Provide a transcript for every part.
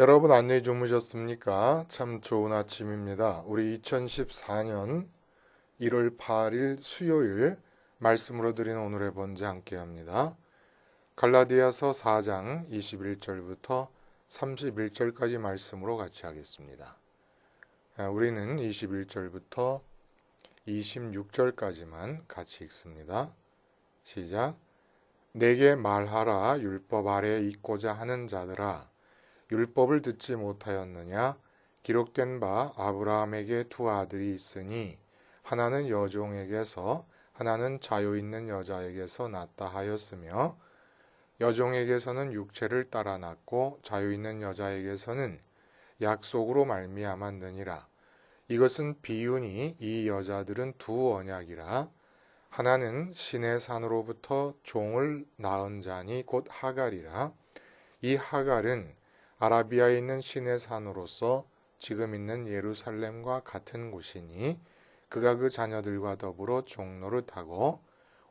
여러분 안녕히 주무셨습니까? 참 좋은 아침입니다. 우리 2014년 1월 8일 수요일 말씀으로 드리는 오늘의 번제 함께 합니다. 갈라디아서 4장 21절부터 31절까지 말씀으로 같이 하겠습니다. 아, 우리는 21절부터 26절까지만 같이 읽습니다. 시작. 내게 말하라 율법 아래 있고자 하는 자들아 율법을 듣지 못하였느냐? 기록된 바 아브라함에게 두 아들이 있으니 하나는 여종에게서 하나는 자유 있는 여자에게서 낳다 하였으며 여종에게서는 육체를 따라 낳고 자유 있는 여자에게서는 약속으로 말미암았느니라. 이것은 비유니 이 여자들은 두 언약이라. 하나는 신의 산으로부터 종을 낳은 자니 곧 하갈이라. 이 하갈은 아라비아에 있는 신의 산으로서 지금 있는 예루살렘과 같은 곳이니 그가 그 자녀들과 더불어 종로를 타고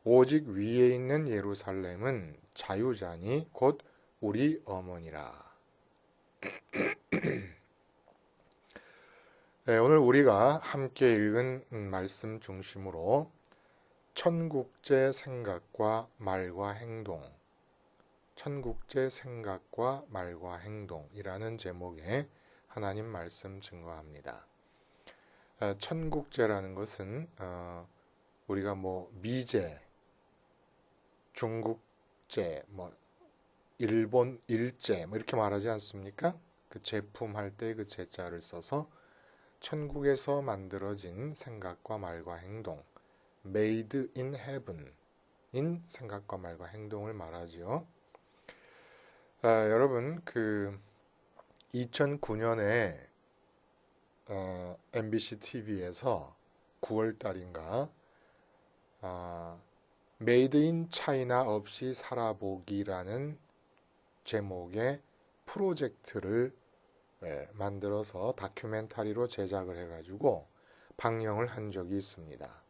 오직 위에 있는 예루살렘은 자유자니 곧 우리 어머니라. 네, 오늘 우리가 함께 읽은 말씀 중심으로 천국제 생각과 말과 행동, 천국제 생각과 말과 행동이라는 제목의 하나님 말씀 증거합니다. 어, 천국제라는 것은 어, 우리가 뭐 미제, 중국제, 뭐 일본 일제 뭐 이렇게 말하지 않습니까? 그 제품 할 때 그 제자를 써서 천국에서 만들어진 생각과 말과 행동, made in heaven 인 생각과 말과 행동을 말하지요. 아, 여러분 그 2009년에 어, MBC TV에서 9월 달인가 아, 메이드 인 차이나 없이 살아보기라는 제목의 프로젝트를 예, 만들어서 다큐멘터리로 제작을 해가지고 방영을 한 적이 있습니다.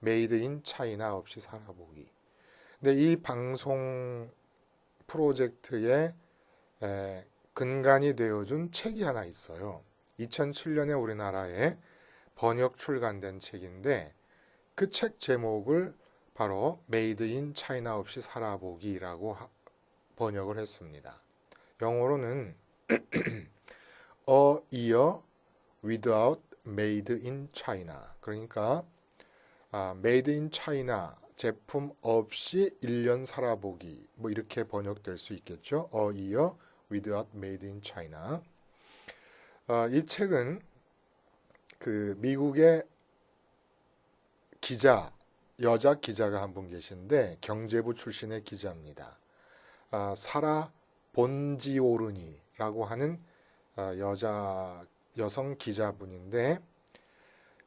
메이드 인 차이나 없이 살아보기. 근데 이 방송 프로젝트의 에, 근간이 되어준 책이 하나 있어요. 2007년에 우리나라에 번역 출간된 책인데 그 책 제목을 바로 메이드 인 차이나 없이 살아보기라고 번역을 했습니다. 영어로는 A year without made in China. 그러니까 아, made in China 제품 없이 1년 살아보기 뭐 이렇게 번역될 수 있겠죠. A year without made in China. 아, 이 책은 그 미국의 기자 여자 기자가 한 분 계신데 경제부 출신의 기자입니다. 아, 사라 본지오르니라고 하는 아, 여자 여성 기자분인데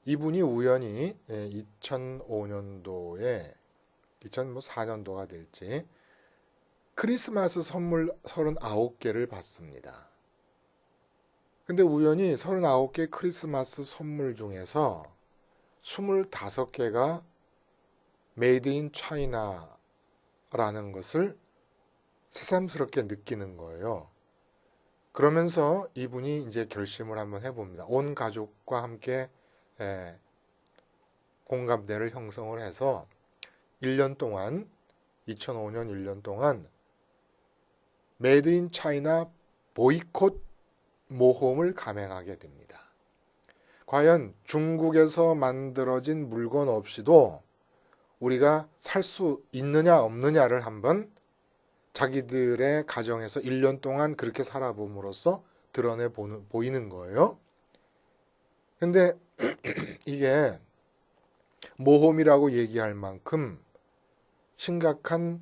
이분이 우연히 2005년도에 2004년도가 될지 크리스마스 선물 39개를 받습니다. 근데 우연히 39개 크리스마스 선물 중에서 25개가 메이드 인 차이나라는 것을 새삼스럽게 느끼는 거예요. 그러면서 이분이 이제 결심을 한번 해봅니다. 온 가족과 함께 예, 공감대를 형성을 해서 1년 동안 2005년 1년 동안 메이드 인 차이나 보이콧 모험을 감행하게 됩니다. 과연 중국에서 만들어진 물건 없이도 우리가 살 수 있느냐 없느냐를 한번 자기들의 가정에서 1년 동안 그렇게 살아봄으로써 드러내 보는, 보이는 거예요. 근데 이게 모험이라고 얘기할 만큼 심각한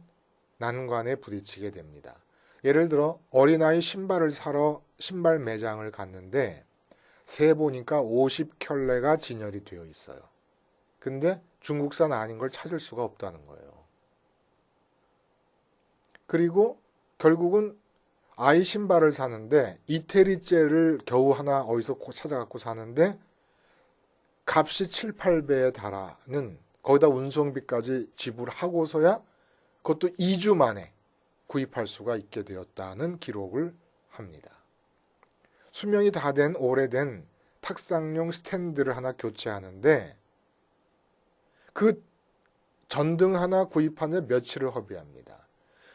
난관에 부딪히게 됩니다. 예를 들어 어린아이 신발을 사러 신발 매장을 갔는데 세 보니까 50켤레가 진열이 되어 있어요. 근데 중국산 아닌 걸 찾을 수가 없다는 거예요. 그리고 결국은 아이 신발을 사는데 이태리째를 겨우 하나 어디서 찾아갖고 사는데 값이 7, 8배에 달하는 거기다 운송비까지 지불하고서야 그것도 2주 만에 구입할 수가 있게 되었다는 기록을 합니다. 수명이 다 된 오래된 탁상용 스탠드를 하나 교체하는데 그 전등 하나 구입하는 며칠을 허비합니다.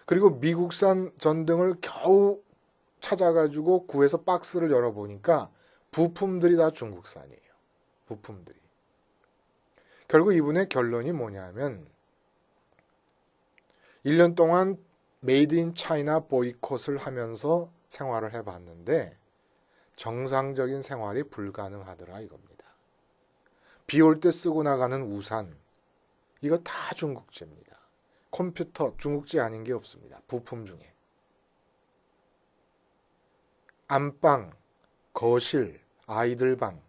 그리고 미국산 전등을 겨우 찾아가지고 구해서 박스를 열어보니까 부품들이 다 중국산이에요. 부품들이. 결국 이분의 결론이 뭐냐면 1년 동안 메이드 인 차이나 보이콧을 하면서 생활을 해봤는데 정상적인 생활이 불가능하더라 이겁니다. 비 올 때 쓰고 나가는 우산 이거 다 중국제입니다. 컴퓨터 중국제 아닌 게 없습니다. 부품 중에. 안방, 거실, 아이들 방,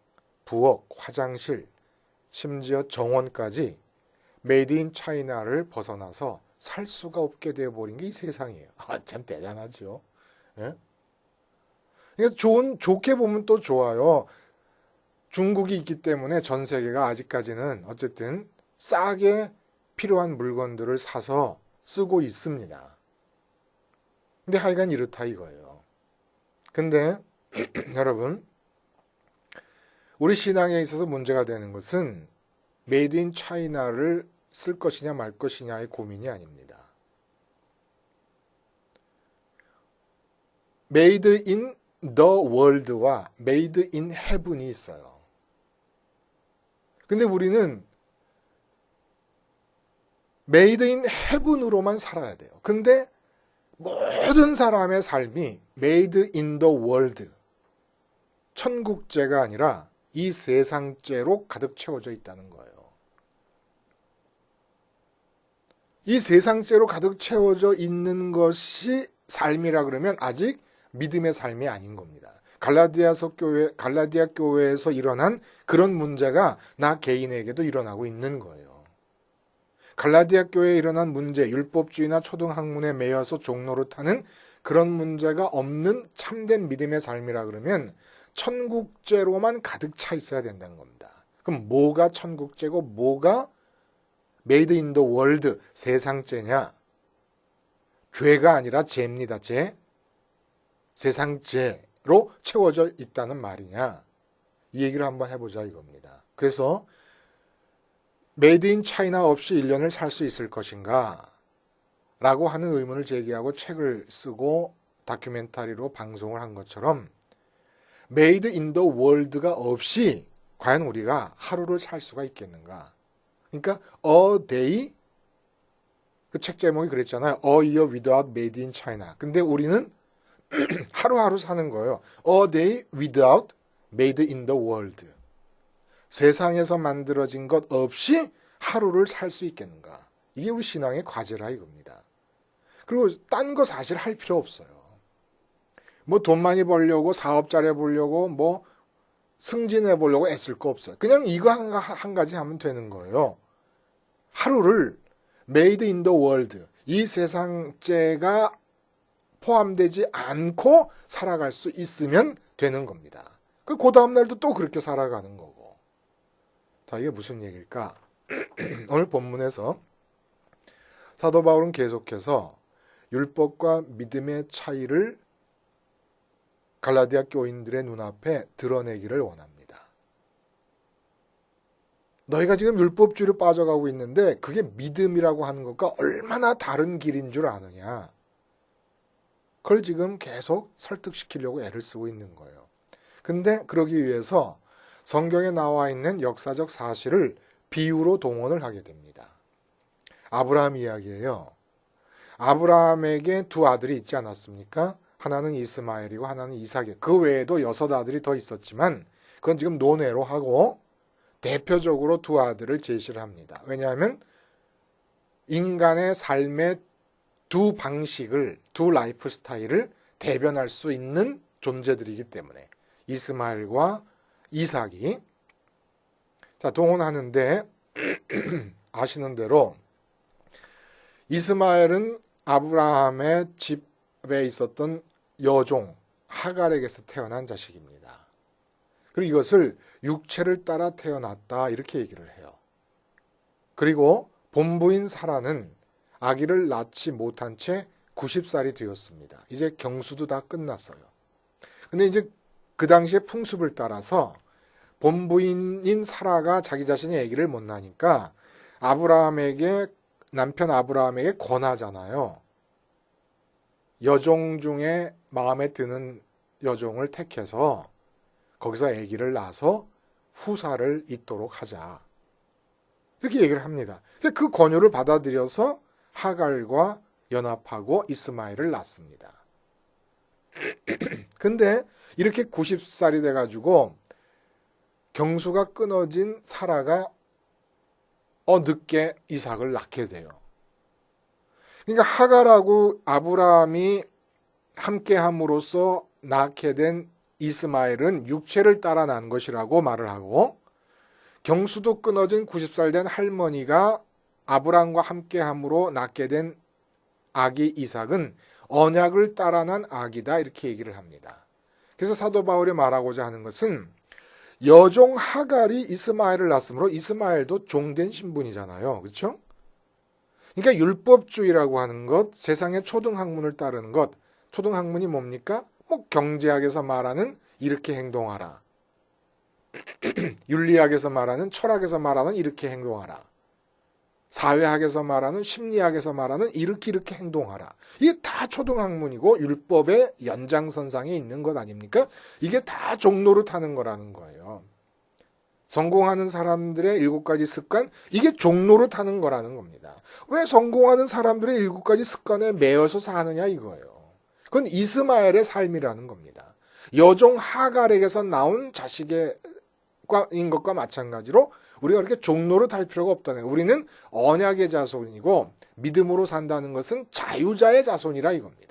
부엌, 화장실, 심지어 정원까지 메이드 인 차이나를 벗어나서 살 수가 없게 되어버린 게 이 세상이에요. 아, 참 대단하죠. 예? 그러니까 좋은, 좋게 보면 또 좋아요. 중국이 있기 때문에 전 세계가 아직까지는 어쨌든 싸게 필요한 물건들을 사서 쓰고 있습니다. 근데 하여간 이렇다 이거예요. 근데 여러분 우리 신앙에 있어서 문제가 되는 것은 메이드 인 차이나를 쓸 것이냐 말 것이냐의 고민이 아닙니다. 메이드 인 더 월드와 메이드 인 헤븐이 있어요. 근데 우리는 메이드 인 헤븐으로만 살아야 돼요. 근데 모든 사람의 삶이 메이드 인 더 월드 천국제가 아니라 이 세상죄로 가득 채워져 있다는 거예요. 이 세상죄로 가득 채워져 있는 것이 삶이라 그러면 아직 믿음의 삶이 아닌 겁니다. 갈라디아서 교회, 갈라디아 교회에서 일어난 그런 문제가 나 개인에게도 일어나고 있는 거예요. 갈라디아 교회에 일어난 문제, 율법주의나 초등학문에 매여서 종로를 타는 그런 문제가 없는 참된 믿음의 삶이라 그러면 천국죄로만 가득 차 있어야 된다는 겁니다. 그럼 뭐가 천국죄고 뭐가 메이드 인 더 월드 세상죄냐? 죄가 아니라 죄입니다. 죄. 세상죄로 채워져 있다는 말이냐? 이 얘기를 한번 해보자 이겁니다. 그래서 메이드 인 차이나 없이 1년을 살 수 있을 것인가? 라고 하는 의문을 제기하고 책을 쓰고 다큐멘터리로 방송을 한 것처럼 메이드 인 더 월드가 없이 과연 우리가 하루를 살 수가 있겠는가? 그러니까 a day 그 책 제목이 그랬잖아요. A year without made in China. 근데 우리는 하루하루 사는 거예요. Day without made in the world. 세상에서 만들어진 것 없이 하루를 살 수 있겠는가? 이게 우리 신앙의 과제라 이겁니다. 그리고 딴 거 사실 할 필요 없어요. 뭐 돈 많이 벌려고 사업 잘해 보려고 뭐 승진해 보려고 애쓸 거 없어요. 그냥 이거 한, 한 가지 하면 되는 거예요. 하루를 메이드 인 더 월드 이 세상죄가 포함되지 않고 살아갈 수 있으면 되는 겁니다. 그, 그 다음날도 또 그렇게 살아가는 거고. 자, 이게 무슨 얘기일까? 오늘 본문에서 사도 바울은 계속해서 율법과 믿음의 차이를 갈라디아 교인들의 눈앞에 드러내기를 원합니다. 너희가 지금 율법주의로 빠져가고 있는데 그게 믿음이라고 하는 것과 얼마나 다른 길인 줄 아느냐. 그걸 지금 계속 설득시키려고 애를 쓰고 있는 거예요. 근데 그러기 위해서 성경에 나와 있는 역사적 사실을 비유로 동원을 하게 됩니다. 아브라함 이야기예요. 아브라함에게 두 아들이 있지 않았습니까? 하나는 이스마엘이고 하나는 이삭이. 그 외에도 여섯 아들이 더 있었지만 그건 지금 논외로 하고 대표적으로 두 아들을 제시를 합니다. 왜냐하면 인간의 삶의 두 방식을, 두 라이프 스타일을 대변할 수 있는 존재들이기 때문에 이스마엘과 이삭이 자 동원하는데 아시는 대로 이스마엘은 아브라함의 집에 있었던 여종 하갈에게서 태어난 자식입니다. 그리고 이것을 육체를 따라 태어났다 이렇게 얘기를 해요. 그리고 본부인 사라는 아기를 낳지 못한 채 90살이 되었습니다. 이제 경수도 다 끝났어요. 근데 이제 그 당시의 풍습을 따라서 본부인인 사라가 자기 자신의 아기를 못 낳으니까 아브라함에게 남편 아브라함에게 권하잖아요. 여종 중에 마음에 드는 여종을 택해서 거기서 아기를 낳아서 후사를 잇도록 하자. 이렇게 얘기를 합니다. 그 권유를 받아들여서 하갈과 연합하고 이스마엘을 낳습니다. 근데 이렇게 90살이 돼가지고 경수가 끊어진 사라가 어 늦게 이삭을 낳게 돼요. 그러니까 하갈하고 아브라함이 함께 함으로써 낳게 된 이스마엘은 육체를 따라 난 것이라고 말을 하고 경수도 끊어진 90살 된 할머니가 아브라함과 함께 함으로 낳게 된 아기 이삭은 언약을 따라 난 아기다 이렇게 얘기를 합니다. 그래서 사도 바울이 말하고자 하는 것은 여종 하갈이 이스마엘을 낳았으므로 이스마엘도 종된 신분이잖아요. 그렇죠? 그러니까 율법주의라고 하는 것, 세상의 초등학문을 따르는 것, 초등학문이 뭡니까? 뭐 경제학에서 말하는 이렇게 행동하라. 윤리학에서 말하는 철학에서 말하는 이렇게 행동하라. 사회학에서 말하는 심리학에서 말하는 이렇게 이렇게 행동하라. 이게 다 초등학문이고 율법의 연장선상에 있는 것 아닙니까? 이게 다 종로를 타는 거라는 거예요. 성공하는 사람들의 일곱 가지 습관, 이게 종로를 타는 거라는 겁니다. 왜 성공하는 사람들의 일곱 가지 습관에 매여서 사느냐 이거예요. 그건 이스마엘의 삶이라는 겁니다. 여종 하갈에게서 나온 자식의 인 것과 마찬가지로 우리가 그렇게 종로를 탈 필요가 없다는 거예요. 우리는 언약의 자손이고 믿음으로 산다는 것은 자유자의 자손이라 이겁니다.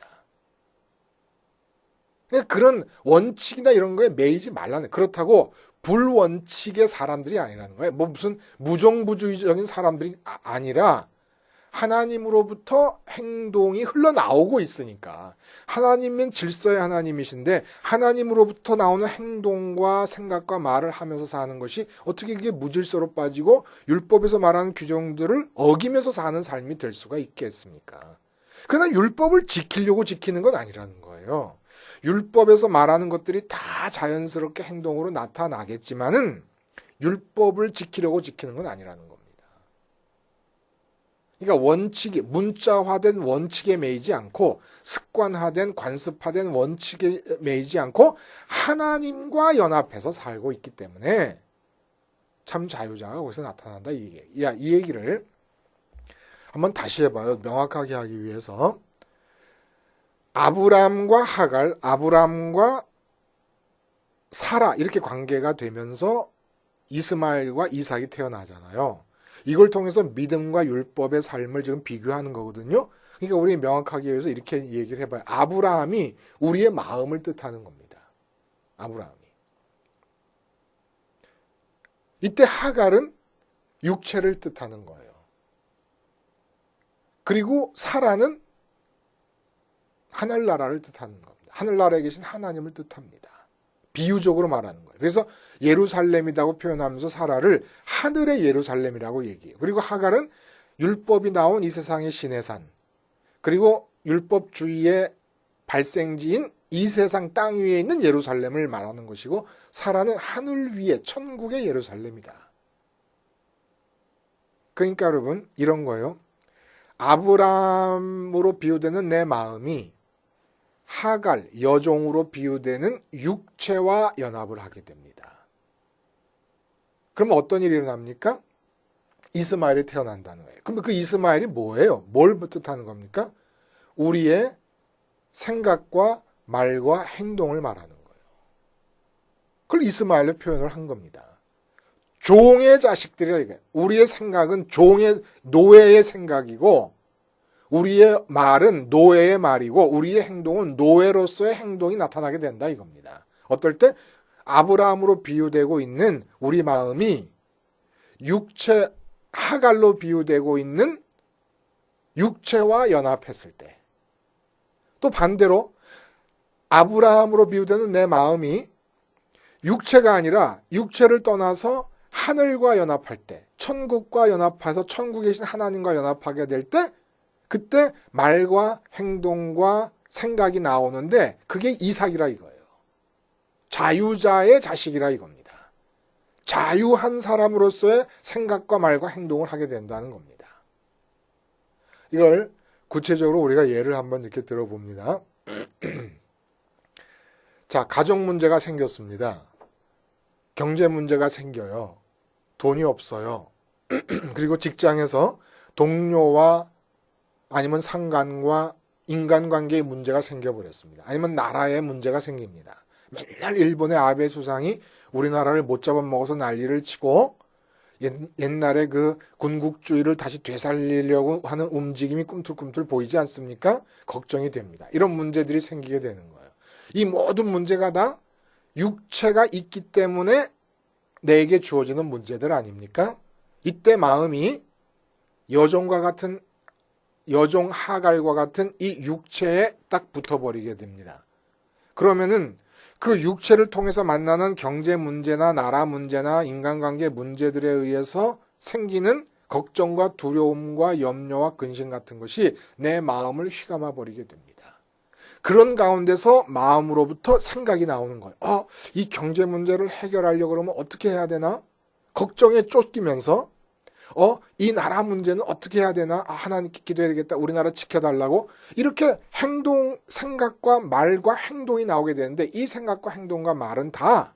그런 원칙이나 이런 거에 매이지 말라는 그렇다고 불원칙의 사람들이 아니라는 거예요. 뭐 무슨 무정부주의적인 사람들이 아, 니라 하나님으로부터 행동이 흘러나오고 있으니까 하나님은 질서의 하나님이신데 하나님으로부터 나오는 행동과 생각과 말을 하면서 사는 것이 어떻게 그게 무질서로 빠지고 율법에서 말하는 규정들을 어기면서 사는 삶이 될 수가 있겠습니까? 그러나 율법을 지키려고 지키는 건 아니라는 거예요. 율법에서 말하는 것들이 다 자연스럽게 행동으로 나타나겠지만은 율법을 지키려고 지키는 건 아니라는 겁니다. 그러니까 원칙이 문자화된 원칙에 매이지 않고 습관화된 관습화된 원칙에 매이지 않고 하나님과 연합해서 살고 있기 때문에 참 자유자가 거기서 나타난다 이 얘기. 야, 이 얘기를 한번 다시 해봐요. 명확하게 하기 위해서 아브람과 하갈, 아브람과 사라 이렇게 관계가 되면서 이스마엘과 이삭이 태어나잖아요. 이걸 통해서 믿음과 율법의 삶을 지금 비교하는 거거든요. 그러니까 우리 명확하게 해서 이렇게 얘기를 해봐요. 아브라함이 우리의 마음을 뜻하는 겁니다. 아브라함이. 이때 하갈은 육체를 뜻하는 거예요. 그리고 사라는 하늘나라를 뜻하는 겁니다. 하늘나라에 계신 하나님을 뜻합니다. 비유적으로 말하는 거예요. 그래서 예루살렘이라고 표현하면서 사라를 하늘의 예루살렘이라고 얘기해요. 그리고 하갈은 율법이 나온 이 세상의 신의 산, 그리고 율법주의의 발생지인 이 세상 땅 위에 있는 예루살렘을 말하는 것이고 사라는 하늘 위에 천국의 예루살렘이다. 그러니까 여러분 이런 거예요. 아브람으로 비유되는 내 마음이 하갈, 여종으로 비유되는 육체와 연합을 하게 됩니다. 그럼 어떤 일이 일어납니까? 이스마엘이 태어난다는 거예요. 그럼 그 이스마엘이 뭐예요? 뭘 뜻하는 겁니까? 우리의 생각과 말과 행동을 말하는 거예요. 그걸 이스마엘로 표현을 한 겁니다. 종의 자식들이라 이게 우리의 생각은 종의 노예의 생각이고 우리의 말은 노예의 말이고 우리의 행동은 노예로서의 행동이 나타나게 된다 이겁니다. 어떨 때 아브라함으로 비유되고 있는 우리 마음이 육체 하갈로 비유되고 있는 육체와 연합했을 때 또 반대로 아브라함으로 비유되는 내 마음이 육체가 아니라 육체를 떠나서 하늘과 연합할 때 천국과 연합해서 천국에 계신 하나님과 연합하게 될 때 그때 말과 행동과 생각이 나오는데 그게 이삭이라 이거예요. 자유자의 자식이라 이겁니다. 자유한 사람으로서의 생각과 말과 행동을 하게 된다는 겁니다. 이걸 구체적으로 우리가 예를 한번 이렇게 들어봅니다. 자, 가정 문제가 생겼습니다. 경제 문제가 생겨요. 돈이 없어요. 그리고 직장에서 동료와 아니면 상관과 인간관계의 문제가 생겨버렸습니다. 아니면 나라의 문제가 생깁니다. 맨날 일본의 아베 수상이 우리나라를 못 잡아먹어서 난리를 치고 옛날에 그 군국주의를 다시 되살리려고 하는 움직임이 꿈틀꿈틀 보이지 않습니까? 걱정이 됩니다. 이런 문제들이 생기게 되는 거예요. 이 모든 문제가 다 육체가 있기 때문에 내게 주어지는 문제들 아닙니까? 이때 마음이 여종과 같은 여종 하갈과 같은 이 육체에 딱 붙어버리게 됩니다. 그러면은 그 육체를 통해서 만나는 경제 문제나 나라 문제나 인간관계 문제들에 의해서 생기는 걱정과 두려움과 염려와 근심 같은 것이 내 마음을 휘감아 버리게 됩니다. 그런 가운데서 마음으로부터 생각이 나오는 거예요. 어, 이 경제 문제를 해결하려고 그러면 어떻게 해야 되나? 걱정에 쫓기면서 어, 이 나라 문제는 어떻게 해야 되나? 아, 하나님께 기도해야 되겠다. 우리나라 지켜달라고. 이렇게 행동, 생각과 말과 행동이 나오게 되는데 이 생각과 행동과 말은 다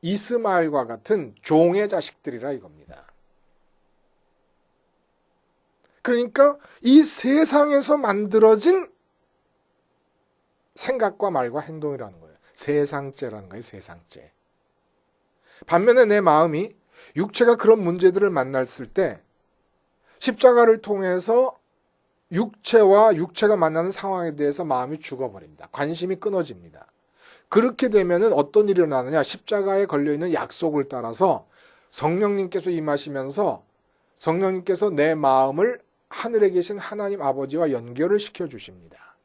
이스마엘과 같은 종의 자식들이라 이겁니다. 그러니까 이 세상에서 만들어진 생각과 말과 행동이라는 거예요. 세상죄라는 거예요, 세상죄. 반면에 내 마음이 육체가 그런 문제들을 만났을 때 십자가를 통해서 육체와 육체가 만나는 상황에 대해서 마음이 죽어버립니다. 관심이 끊어집니다. 그렇게 되면은 어떤 일이 일어나느냐? 십자가에 걸려 있는 약속을 따라서 성령님께서 임하시면서 성령님께서 내 마음을 하늘에 계신 하나님 아버지와 연결을 시켜 주십니다.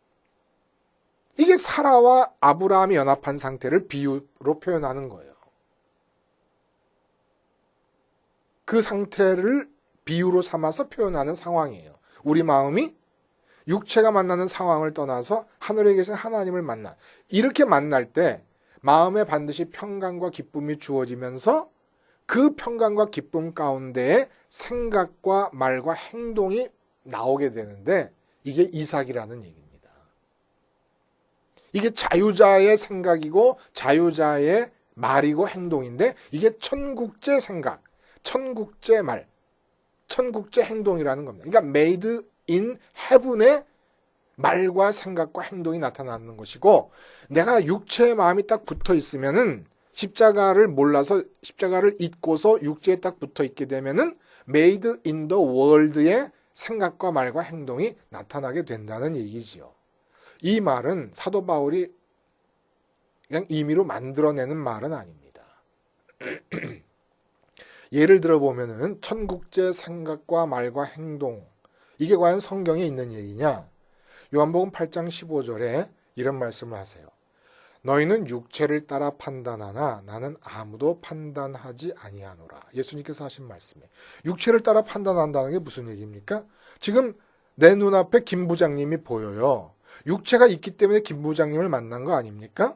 이게 사라와 아브라함이 연합한 상태를 비유로 표현하는 거예요. 그 상태를 비유로 삼아서 표현하는 상황이에요. 우리 마음이 육체가 만나는 상황을 떠나서 하늘에 계신 하나님을 만나. 이렇게 만날 때 마음에 반드시 평강과 기쁨이 주어지면서 그 평강과 기쁨 가운데에 생각과 말과 행동이 나오게 되는데 이게 이삭이라는 얘기입니다. 이게 자유자의 생각이고 자유자의 말이고 행동인데 이게 천국제 생각, 천국제 말, 천국제 행동이라는 겁니다. 그러니까 made in heaven의 말과 생각과 행동이 나타나는 것이고 내가 육체의 마음이 딱 붙어 있으면은 십자가를 몰라서 십자가를 잊고서 육체에 딱 붙어 있게 되면은 made in the world의 생각과 말과 행동이 나타나게 된다는 얘기지요. 이 말은 사도 바울이 그냥 임의로 만들어내는 말은 아닙니다. 예를 들어 보면은 천국제 생각과 말과 행동 이게 과연 성경에 있는 얘기냐? 요한복음 8장 15절에 이런 말씀을 하세요. 너희는 육체를 따라 판단하나 나는 아무도 판단하지 아니하노라. 예수님께서 하신 말씀에 육체를 따라 판단한다는 게 무슨 얘기입니까? 지금 내 눈앞에 김 부장님이 보여요. 육체가 있기 때문에 김 부장님을 만난 거 아닙니까?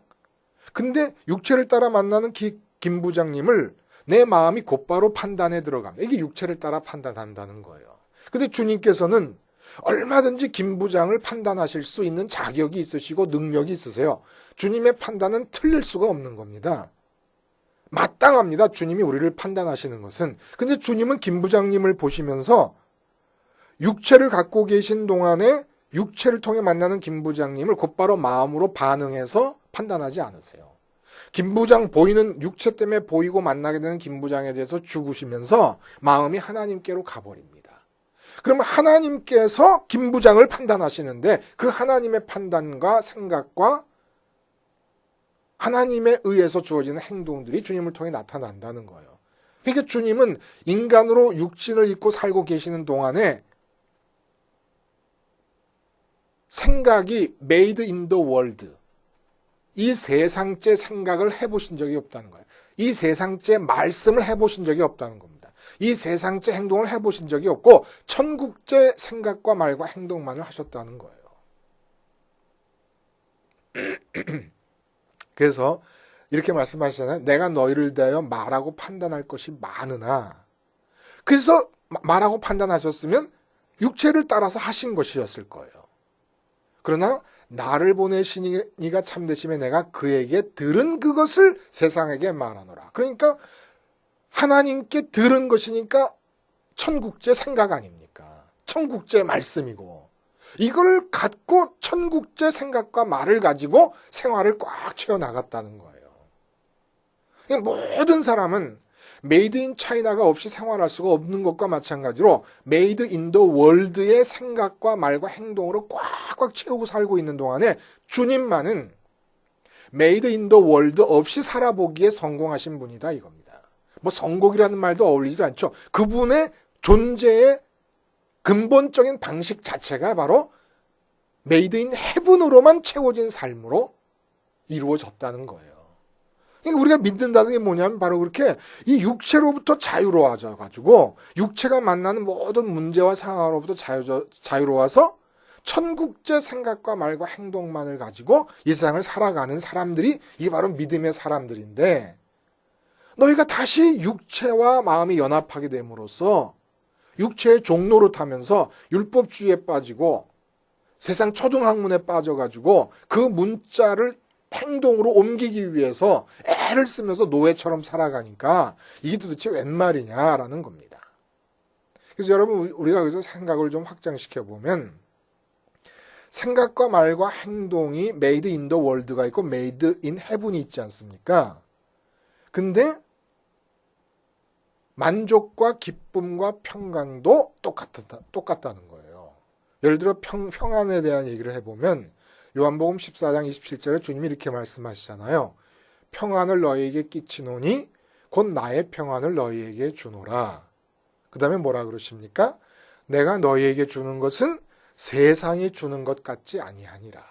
근데 육체를 따라 만나는 기, 김 부장님을 내 마음이 곧바로 판단에 들어갑니다. 이게 육체를 따라 판단한다는 거예요. 근데 주님께서는 얼마든지 김 부장을 판단하실 수 있는 자격이 있으시고 능력이 있으세요. 주님의 판단은 틀릴 수가 없는 겁니다. 마땅합니다. 주님이 우리를 판단하시는 것은. 근데 주님은 김 부장님을 보시면서 육체를 갖고 계신 동안에 육체를 통해 만나는 김 부장님을 곧바로 마음으로 반응해서 판단하지 않으세요. 김 부장 보이는 육체 때문에 보이고 만나게 되는 김 부장에 대해서 죽으시면서 마음이 하나님께로 가버립니다. 그러면 하나님께서 김 부장을 판단하시는데 그 하나님의 판단과 생각과 하나님에 의해서 주어지는 행동들이 주님을 통해 나타난다는 거예요. 그러니까 주님은 인간으로 육신을 입고 살고 계시는 동안에 생각이 in the world 이 세상째 생각을 해보신 적이 없다는 거예요. 이 세상째 말씀을 해보신 적이 없다는 겁니다. 이 세상째 행동을 해보신 적이 없고 천국째 생각과 말과 행동만을 하셨다는 거예요. 그래서 이렇게 말씀하시잖아요. 내가 너희를 대하여 말하고 판단할 것이 많으나 그래서 마- 말하고 판단하셨으면 육체를 따라서 하신 것이었을 거예요. 그러나 나를 보내신 이가 참되심에 내가 그에게 들은 그것을 세상에게 말하노라. 그러니까 하나님께 들은 것이니까 천국제 생각 아닙니까? 천국제 말씀이고 이걸 갖고 천국제 생각과 말을 가지고 생활을 꽉 채워 나갔다는 거예요. 모든 사람은 메이드 인 차이나가 없이 생활할 수가 없는 것과 마찬가지로 메이드 인 더 월드의 생각과 말과 행동으로 꽉꽉 채우고 살고 있는 동안에 주님만은 메이드 인 더 월드 없이 살아보기에 성공하신 분이다 이겁니다. 뭐 성공이라는 말도 어울리지 않죠. 그분의 존재의 근본적인 방식 자체가 바로 메이드 인 헤븐으로만 채워진 삶으로 이루어졌다는 거예요. 그러니까 우리가 믿는다는 게 뭐냐면 바로 그렇게 이 육체로부터 자유로워져 가지고 육체가 만나는 모든 문제와 상황으로부터 자유, 자유로워서 천국제 생각과 말과 행동만을 가지고 이 세상을 살아가는 사람들이 이게 바로 믿음의 사람들인데 너희가 다시 육체와 마음이 연합하게 됨으로써 육체의 종로를 타면서 율법주의에 빠지고 세상 초등학문에 빠져가지고 그 문자를 행동으로 옮기기 위해서 애를 쓰면서 노예처럼 살아가니까 이게 도대체 웬 말이냐라는 겁니다. 그래서 여러분 우리가 여기서 생각을 좀 확장시켜 보면 생각과 말과 행동이 메이드 인더 월드가 있고 메이드 인 헤븐이 있지 않습니까? 근데 만족과 기쁨과 평강도 똑같다, 똑같다는 거예요. 예를 들어 평, 평안에 대한 얘기를 해보면 요한복음 14장 27절에 주님이 이렇게 말씀하시잖아요. 평안을 너희에게 끼치노니 곧 나의 평안을 너희에게 주노라. 그 다음에 뭐라 그러십니까? 내가 너희에게 주는 것은 세상이 주는 것 같지 아니하니라.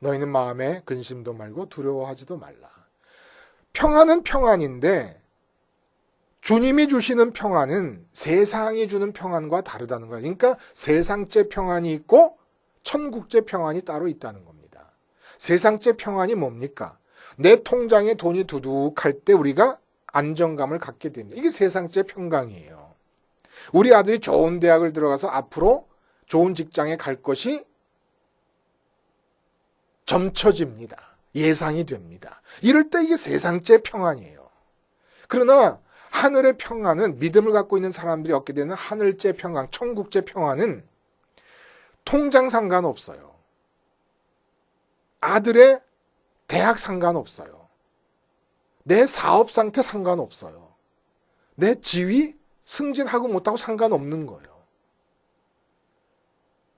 너희는 마음에 근심도 말고 두려워하지도 말라. 평안은 평안인데 주님이 주시는 평안은 세상이 주는 평안과 다르다는 거예요. 그러니까 세상째 평안이 있고 천국제 평안이 따로 있다는 겁니다. 세상째 평안이 뭡니까? 내 통장에 돈이 두둑할 때 우리가 안정감을 갖게 됩니다. 이게 세상째 평강이에요. 우리 아들이 좋은 대학을 들어가서 앞으로 좋은 직장에 갈 것이 점쳐집니다. 예상이 됩니다. 이럴 때 이게 세상째 평안이에요. 그러나 하늘의 평안은 믿음을 갖고 있는 사람들이 얻게 되는 하늘째 평안, 천국째 평안은 통장 상관없어요. 아들의 대학 상관없어요. 내 사업 상태 상관없어요. 내 지위 승진하고 못하고 상관없는 거예요.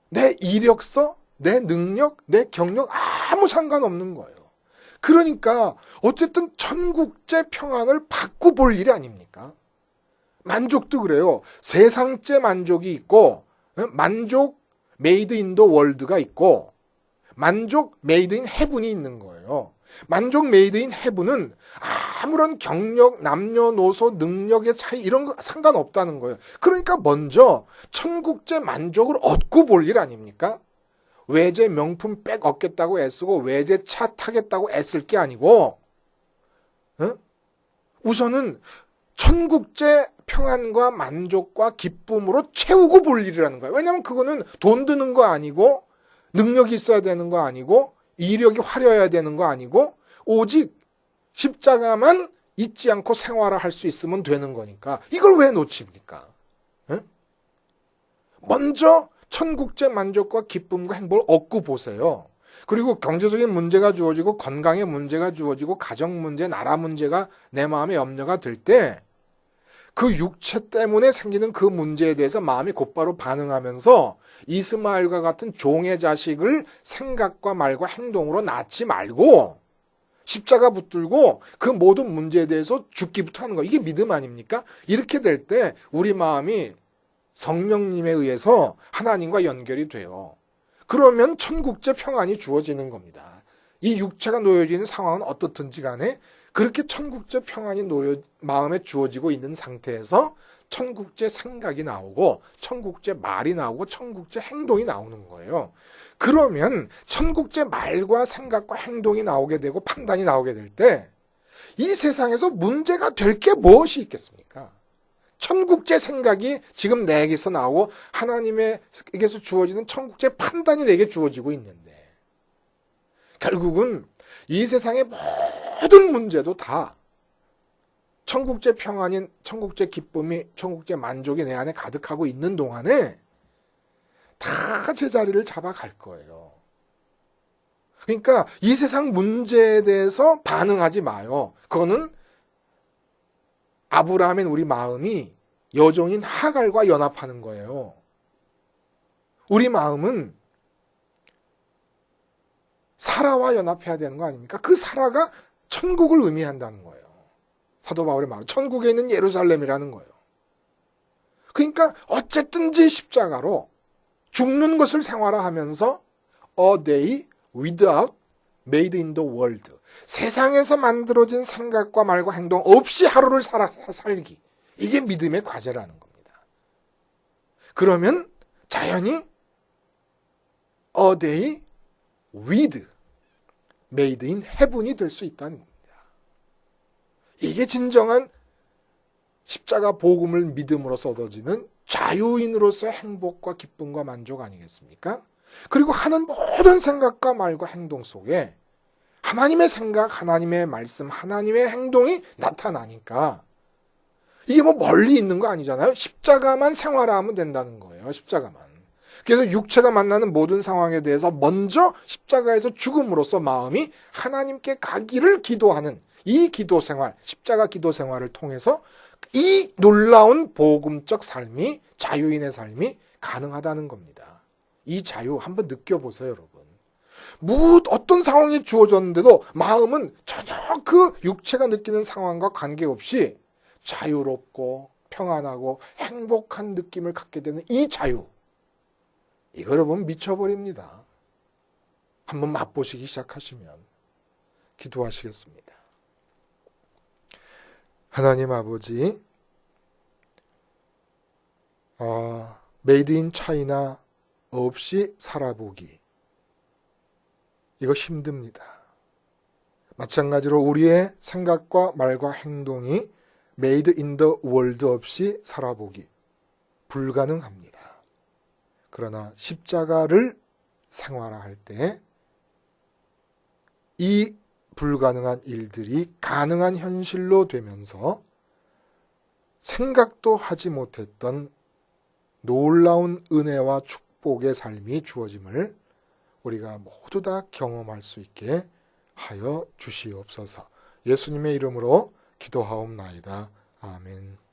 내 이력서, 내 능력, 내 경력 아무 상관없는 거예요. 그러니까 어쨌든 천국제 평안을 바꿔볼 일이 아닙니까? 만족도 그래요. 세상제 만족이 있고 만족 메이드 인더 월드가 있고 만족 메이드 인 헤븐이 있는 거예요. 만족 메이드 인 헤븐은 아무런 경력, 남녀노소, 능력의 차이 이런 거 상관없다는 거예요. 그러니까 먼저 천국제 만족을 얻고 볼 일 아닙니까? 외제 명품 백 얻겠다고 애쓰고 외제 차 타겠다고 애쓸 게 아니고 어? 우선은 천국제 평안과 만족과 기쁨으로 채우고 볼 일이라는 거예요. 왜냐하면 그거는 돈 드는 거 아니고 능력이 있어야 되는 거 아니고 이력이 화려해야 되는 거 아니고 오직 십자가만 잊지 않고 생활을 할수 있으면 되는 거니까 이걸 왜 놓칩니까? 에? 먼저 천국제 만족과 기쁨과 행복을 얻고 보세요. 그리고 경제적인 문제가 주어지고 건강의 문제가 주어지고 가정 문제, 나라 문제가 내 마음에 염려가 될 때 그 육체 때문에 생기는 그 문제에 대해서 마음이 곧바로 반응하면서 이스마엘과 같은 종의 자식을 생각과 말과 행동으로 낳지 말고 십자가 붙들고 그 모든 문제에 대해서 죽기부터 하는 거 이게 믿음 아닙니까? 이렇게 될 때 우리 마음이 성령님에 의해서 하나님과 연결이 돼요. 그러면 천국제 평안이 주어지는 겁니다. 이 육체가 놓여지는 상황은 어떻든지 간에 그렇게 천국제 평안이 놓여 마음에 주어지고 있는 상태에서 천국제 생각이 나오고 천국제 말이 나오고 천국제 행동이 나오는 거예요. 그러면 천국제 말과 생각과 행동이 나오게 되고 판단이 나오게 될 때 이 세상에서 문제가 될 게 무엇이 있겠습니까? 천국제 생각이 지금 내게서 나오고 하나님에게서 주어지는 천국제 판단이 내게 주어지고 있는데 결국은 이 세상의 모든 문제도 다 천국제 평안인 천국제 기쁨이 천국제 만족이 내 안에 가득하고 있는 동안에 다 제자리를 잡아갈 거예요. 그러니까 이 세상 문제에 대해서 반응하지 마요. 그거는 아브라함인 우리 마음이 여종인 하갈과 연합하는 거예요. 우리 마음은 사라와 연합해야 되는 거 아닙니까? 그 사라가 천국을 의미한다는 거예요. 사도 바울의 말, 천국에 있는 예루살렘이라는 거예요. 그러니까 어쨌든지 십자가로 죽는 것을 생활화하면서 a day without made in the world. 세상에서 만들어진 생각과 말과 행동 없이 하루를 살아, 살기. 이게 믿음의 과제라는 겁니다. 그러면 자연히 a day with made in heaven이 될 수 있다는 겁니다. 이게 진정한 십자가 복음을 믿음으로써 얻어지는 자유인으로서의 행복과 기쁨과 만족 아니겠습니까? 그리고 하는 모든 생각과 말과 행동 속에 하나님의 생각, 하나님의 말씀, 하나님의 행동이 나타나니까 이게 뭐 멀리 있는 거 아니잖아요. 십자가만 생활화하면 된다는 거예요. 십자가만. 그래서 육체가 만나는 모든 상황에 대해서 먼저 십자가에서 죽음으로써 마음이 하나님께 가기를 기도하는 이 기도 생활, 십자가 기도 생활을 통해서 이 놀라운 복음적 삶이 자유인의 삶이 가능하다는 겁니다. 이 자유 한번 느껴보세요, 여러분. 무 어떤 상황이 주어졌는데도 마음은 전혀 그 육체가 느끼는 상황과 관계없이 자유롭고 평안하고 행복한 느낌을 갖게 되는 이 자유. 이거 여러분 미쳐버립니다. 한번 맛보시기 시작하시면 기도하시겠습니다. 하나님 아버지, 아, 메이드 인 차이나 없이 살아보기. 이거 힘듭니다. 마찬가지로 우리의 생각과 말과 행동이 메이드 인 더 월드 없이 살아보기. 불가능합니다. 그러나 십자가를 생활화할 때 이 불가능한 일들이 가능한 현실로 되면서 생각도 하지 못했던 놀라운 은혜와 축복의 삶이 주어짐을 우리가 모두 다 경험할 수 있게 하여 주시옵소서. 예수님의 이름으로 기도하옵나이다. 아멘.